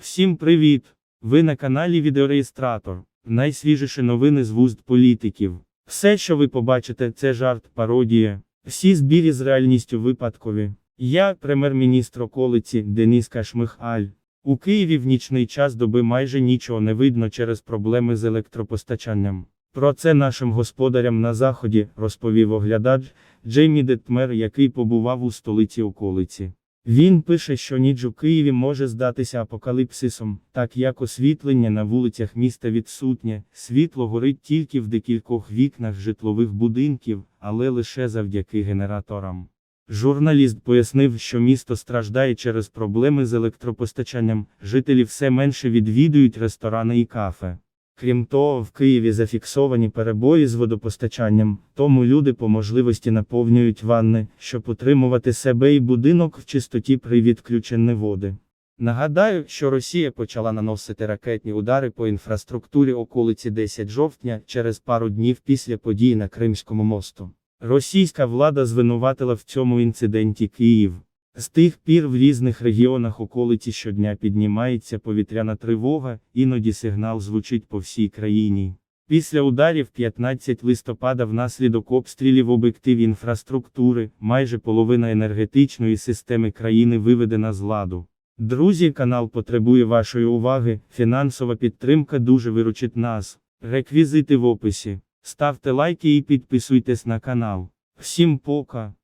Всім привіт! Ви на каналі Відеореєстратор. Найсвіжіші новини з вуст політиків. Все, що ви побачите, це жарт, пародія. Всі збірі з реальністю випадкові. Я, прем'єр-міністр околиці Деніс Кашмихаль. У Києві в нічний час доби майже нічого не видно через проблеми з електропостачанням. Про це нашим господарям на заході розповів оглядач Джеймі Детмер, який побував у столиці околиці. Він пише, що ніч у Києві може здатися апокаліпсисом, так як освітлення на вулицях міста відсутнє, світло горить тільки в декількох вікнах житлових будинків, але лише завдяки генераторам. Журналіст пояснив, що місто страждає через проблеми з електропостачанням, жителі все менше відвідують ресторани і кафе. Крім того, в Києві зафіксовані перебої з водопостачанням, тому люди по можливості наповнюють ванни, щоб утримувати себе і будинок в чистоті при відключенні води. Нагадаю, що Росія почала наносити ракетні удари по інфраструктурі околиці 10 жовтня через пару днів після подій на Кримському мосту. Російська влада звинуватила в цьому інциденті Київ. З тих пір в різних регіонах околиці щодня піднімається повітряна тривога, іноді сигнал звучить по всій країні. Після ударів 15 листопада внаслідок обстрілів об'єктив інфраструктури, майже половина енергетичної системи країни виведена з ладу. Друзі, канал потребує вашої уваги, фінансова підтримка дуже виручить нас. Реквізити в описі. Ставте лайки і підписуйтесь на канал. Всім пока!